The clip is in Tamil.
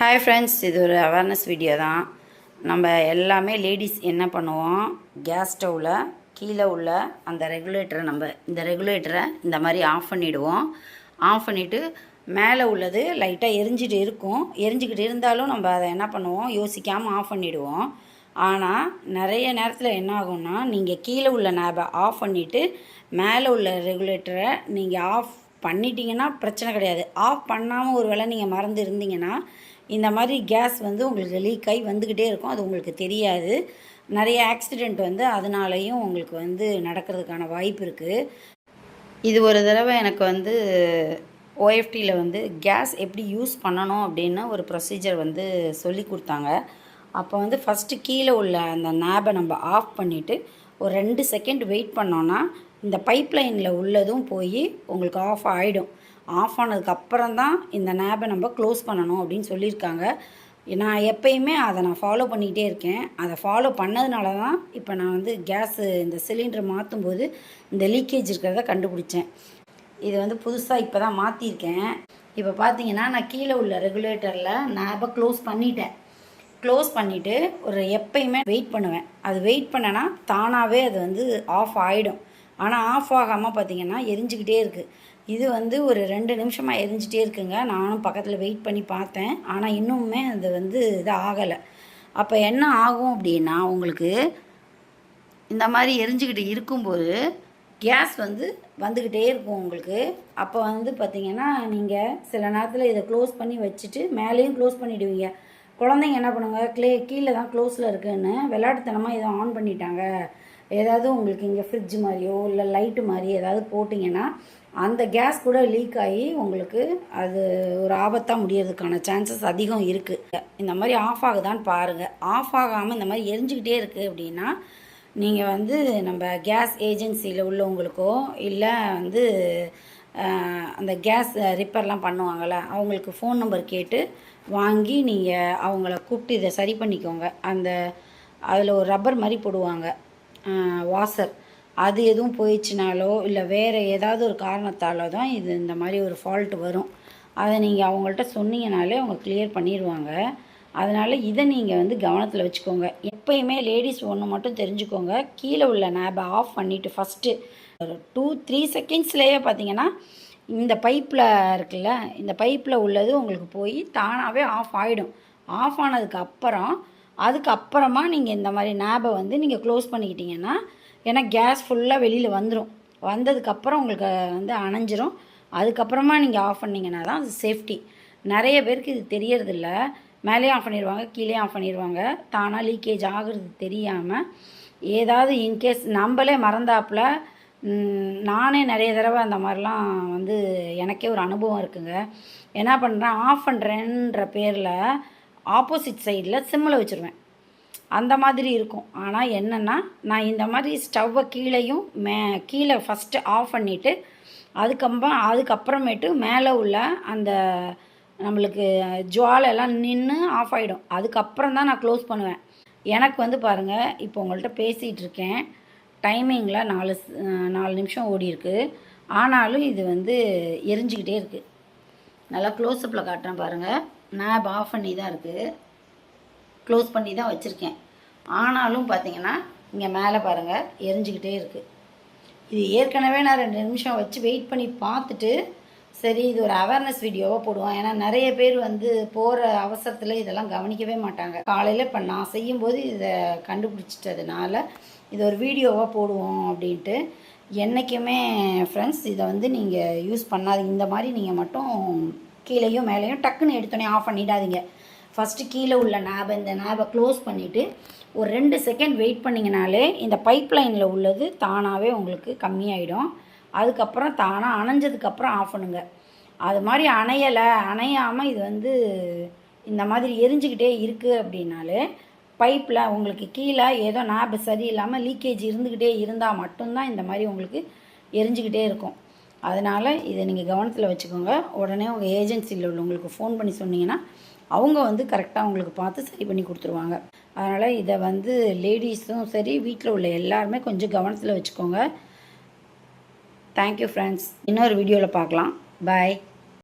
ஹாய் ஃப்ரெண்ட்ஸ் இது ஒரு அவேர்னஸ் வீடியோ தான். நம்ம எல்லாமே லேடிஸ் என்ன பண்ணுவோம்? கேஸ் ஸ்டவ்வில் கீழே உள்ள அந்த ரெகுலேட்டரை நம்ம இந்த ரெகுலேட்டரை இந்த மாதிரி ஆஃப் பண்ணிவிடுவோம் ஆஃப் பண்ணிவிட்டு மேலே உள்ளது லைட்டாக எரிஞ்சிட்டு இருக்கும். எரிஞ்சிக்கிட்டு இருந்தாலும் நம்ம அதை என்ன பண்ணுவோம்? யோசிக்காமல் ஆஃப் பண்ணிவிடுவோம் ஆனால் நிறைய நேரத்தில் என்ன ஆகும்னா நீங்கள் கீழே உள்ள நேபை ஆஃப் பண்ணிவிட்டு மேலே உள்ள ரெகுலேட்டரை நீங்கள் ஆஃப் பண்ணிட்டீங்கன்னா பிரச்சனை கிடையாது. ஆஃப் பண்ணாமல் ஒரு வேளை நீங்கள் மறந்து இருந்தீங்கன்னா இந்த மாதிரி கேஸ் வந்து உங்களுக்கு லீக் ஆகி வந்துக்கிட்டே இருக்கும். அது உங்களுக்கு தெரியாது. நிறைய ஆக்சிடெண்ட் வந்து அதனாலையும் உங்களுக்கு வந்து நடக்கிறதுக்கான வாய்ப்பு இருக்குது இது ஒரு தடவை எனக்கு வந்து ஓஎஃப்டியில் வந்து கேஸ் எப்படி யூஸ் பண்ணணும் அப்படின்னு ஒரு ப்ரொசீஜர் வந்து சொல்லி கொடுத்தாங்க. அப்போ வந்து ஃபஸ்ட்டு கீழே உள்ள அந்த நேபை நம்ம ஆஃப் பண்ணிவிட்டு ஒரு ரெண்டு செகண்ட் வெயிட் பண்ணோன்னா இந்த பைப் லைனில் உள்ளதும் போய் உங்களுக்கு ஆஃப் ஆகிடும் ஆஃப் ஆனதுக்கு அப்புறம் தான் இந்த நேபை நம்ம க்ளோஸ் பண்ணணும் அப்படின்னு சொல்லியிருக்காங்க. நான் எப்பயுமே அதை நான் ஃபாலோ பண்ணிக்கிட்டே இருக்கேன். அதை ஃபாலோ பண்ணதுனால தான் இப்போ நான் வந்து கேஸு இந்த சிலிண்டர் மாற்றும் போது இந்த லீக்கேஜ் இருக்கிறத கண்டுபிடிச்சேன். இது வந்து புதுசாக இப்போ தான் மாற்றிருக்கேன் இப்போ பார்த்தீங்கன்னா நான் கீழே உள்ள ரெகுலேட்டரில் நேபை க்ளோஸ் பண்ணிட்டேன். க்ளோஸ் பண்ணிவிட்டு ஒரு எப்பயுமே வெயிட் பண்ணுவேன். அது வெயிட் பண்ணேன்னா தானாகவே அது வந்து ஆஃப் ஆகிடும் ஆனால் ஆஃப் ஆகாமல் பார்த்தீங்கன்னா எரிஞ்சுக்கிட்டே இருக்குது இது வந்து ஒரு ரெண்டு நிமிஷமாக எரிஞ்சிட்டே இருக்குங்க. நானும் பக்கத்தில் வெயிட் பண்ணி பார்த்தேன். ஆனால் இன்னுமே அது வந்து இது ஆகலை. அப்போ என்ன ஆகும் அப்படின்னா உங்களுக்கு இந்த மாதிரி எரிஞ்சுக்கிட்டு இருக்கும்போது கேஸ் வந்து வந்துக்கிட்டே இருக்கும் உங்களுக்கு. அப்போ வந்து பார்த்தீங்கன்னா நீங்கள் சில நேரத்தில் இதை க்ளோஸ் பண்ணி வச்சுட்டு மேலேயும் க்ளோஸ் பண்ணிவிடுவீங்க குழந்தைங்க என்ன பண்ணுவாங்க? க்ளே கீழே தான் க்ளோஸில் இருக்குன்னு விளையாட்டுத்தனமாக இதை ஆன் பண்ணிட்டாங்க. ஏதாவது உங்களுக்கு இங்கே ஃப்ரிட்ஜ் மாதிரியோ இல்லை லைட்டு மாதிரி ஏதாவது போட்டிங்கன்னா அந்த கேஸ் கூட லீக் ஆகி உங்களுக்கு அது ஒரு ஆபத்தாக முடியறதுக்கான சான்சஸ் அதிகம் இருக்குது இந்த மாதிரி ஆஃப் ஆகுதான்னு பாருங்கள் ஆஃப் ஆகாமல் இந்த மாதிரி எரிஞ்சுக்கிட்டே இருக்குது அப்படின்னா நீங்கள் வந்து நம்ம கேஸ் ஏஜென்சியில் உள்ளவங்களுக்கோ இல்லை வந்து அந்த கேஸ் ரிப்பேர்லாம் பண்ணுவாங்கள்ல அவங்களுக்கு ஃபோன் நம்பர் கேட்டு வாங்கி நீங்கள் அவங்கள கூப்பிட்டு இதை சரி பண்ணிக்கோங்க. அந்த அதில் ஒரு ரப்பர் மாதிரி போடுவாங்க. வாசர் அது எதுவும் போயிடுச்சுனாலோ இல்லை வேறு ஏதாவது ஒரு காரணத்தாலோ தான் இது இந்த மாதிரி ஒரு ஃபால்ட் வரும். அதை நீங்கள் அவங்கள்ட்ட சொன்னீங்கனாலே அவங்க கிளியர் பண்ணிடுவாங்க அதனால் இதை நீங்கள் வந்து கவனத்தில் வச்சுக்கோங்க. எப்பயுமே லேடிஸ் ஒன்று மட்டும் தெரிஞ்சுக்கோங்க. கீழே உள்ள நேபை ஆஃப் பண்ணிவிட்டு ஃபஸ்ட்டு ஒரு டூ த்ரீ செகண்ட்ஸ்லேயே பார்த்தீங்கன்னா இந்த பைப்பில் இருக்குல்ல இந்த பைப்பில் உள்ளது உங்களுக்கு போய் தானாகவே ஆஃப் ஆகிடும் ஆஃப் ஆனதுக்கு அப்புறம் அதுக்கப்புறமா நீங்கள் இந்த மாதிரி நேபை வந்து நீங்கள் க்ளோஸ் பண்ணிக்கிட்டீங்கன்னா ஏன்னா கேஸ் ஃபுல்லாக வெளியில் வந்துடும் வந்ததுக்கப்புறம் உங்களுக்கு வந்து அணைஞ்சிரும். அதுக்கப்புறமா நீங்கள் ஆஃப் பண்ணிங்கன்னா தான் அது சேஃப்டி நிறைய பேருக்கு இது தெரியறதில்ல. மேலேயும் ஆஃப் பண்ணிடுவாங்க கீழே ஆஃப் பண்ணிடுவாங்க தானாக லீக்கேஜ் ஆகுறது தெரியாமல் ஏதாவது இன்கேஸ் நம்மளே மறந்தாப்புல நானே நிறைய தடவை அந்த மாதிரிலாம் வந்து எனக்கே ஒரு அனுபவம் இருக்குங்க. என்ன பண்ணுறேன் ஆஃப் பண்ணுறேன்ற பேரில் ஆப்போசிட் சைடில் சிம்மில் வச்சுருவேன். அந்த மாதிரி இருக்கும். ஆனால் என்னென்னா நான் இந்த மாதிரி ஸ்டவ்வை கீழேயும் மே கீழே ஃபஸ்ட்டு ஆஃப் பண்ணிவிட்டு அதுக்கப்புறம் அதுக்கப்புறமேட்டு மேலே உள்ள அந்த நம்மளுக்கு ஜுவாலை எல்லாம் நின்று ஆஃப் ஆகிடும் அதுக்கப்புறம் தான் நான் க்ளோஸ் பண்ணுவேன். எனக்கு வந்து பாருங்கள் இப்போ உங்கள்கிட்ட பேசிகிட்டு இருக்கேன். டைமிங்கில் நாலு நாலு நிமிஷம் ஓடி இருக்குது ஆனாலும் இது வந்து எரிஞ்சுக்கிட்டே இருக்குது நல்லா க்ளோஸ்அப்பில் காட்டுறேன் பாருங்கள் நான் ஆஃப் பண்ணி தான் இருக்குது க்ளோஸ் பண்ணி தான் வச்சுருக்கேன். ஆனாலும் பார்த்தீங்கன்னா இங்கே மேலே பாருங்கள் எரிஞ்சுக்கிட்டே இருக்குது இது ஏற்கனவே நான் ரெண்டு நிமிஷம் வச்சு வெயிட் பண்ணி பார்த்துட்டு சரி இது ஒரு அவேர்னஸ் வீடியோவாக போடுவோம். ஏன்னா நிறைய பேர் வந்து போகிற அவசரத்தில் இதெல்லாம் கவனிக்கவே மாட்டாங்க. காலையில் இப்போ நான் செய்யும்போது இதை கண்டுபிடிச்சிட்டதுனால இது ஒரு வீடியோவாக போடுவோம் அப்படின்ட்டு. என்றைக்குமே ஃப்ரெண்ட்ஸ் இதை வந்து நீங்கள் யூஸ் பண்ணாதீங்க இந்த மாதிரி நீங்கள் மட்டும் கீழேயும் மேலேயும் டக்குன்னு எடுத்தோன்னே ஆஃப் பண்ணிடாதீங்க. ஃபஸ்ட்டு கீழே உள்ள நேபை இந்த நேபை க்ளோஸ் பண்ணிவிட்டு ஒரு ரெண்டு செகண்ட் வெயிட் பண்ணிங்கனாலே இந்த பைப் லைனில் உள்ளது தானாகவே உங்களுக்கு கம்மியாயிடும். அதுக்கப்புறம் தானாக அணைஞ்சதுக்கப்புறம் ஆஃப் பண்ணுங்க. அது மாதிரி அணையலை அணையாமல் இது வந்து இந்த மாதிரி எரிஞ்சுக்கிட்டே இருக்குது அப்படின்னாலே பைப்பில் உங்களுக்கு கீழே ஏதோ நாப் சரியில்லாமல் லீக்கேஜ் இருந்துக்கிட்டே இருந்தால் மட்டும்தான் இந்த மாதிரி உங்களுக்கு எரிஞ்சுக்கிட்டே இருக்கும். அதனால் இதை நீங்கள் கவனத்தில் வச்சுக்கோங்க. உடனே உங்கள் ஏஜென்சியில் உள்ளவங்களுக்கு ஃபோன் பண்ணி சொன்னீங்கன்னா அவங்க வந்து கரெக்டாக உங்களுக்கு பார்த்து சரி பண்ணி கொடுத்துருவாங்க. அதனால் இதை வந்து லேடிஸும் சரி வீட்டில் உள்ள எல்லாருமே கொஞ்சம் கவனத்தில் வச்சுக்கோங்க. தேங்க்யூ ஃப்ரெண்ட்ஸ் இன்னொரு வீடியோவில் பார்க்கலாம். பாய்